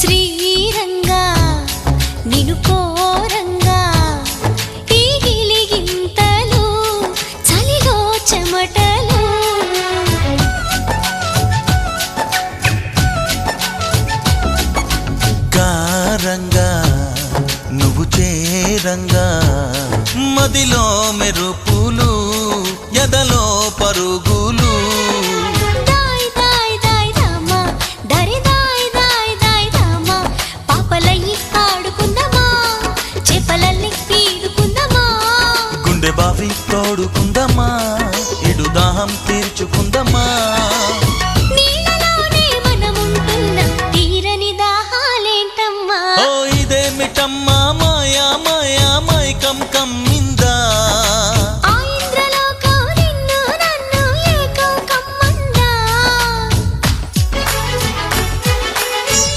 శ్రీరంగా నిను కోరంగా ఈ గిలిగింతలు చలిలో చెమటలు. గారంగా నువ్వు చేరంగా మదిలో మెరుపులు ఎదలో పరుగులు తోడుకుందమ్మా. ఎడు దాహం తీర్చుకుందమ్మా. ఓ ఇదేమిటమ్మా మాయా మాయా మైకం కమ్మిందా?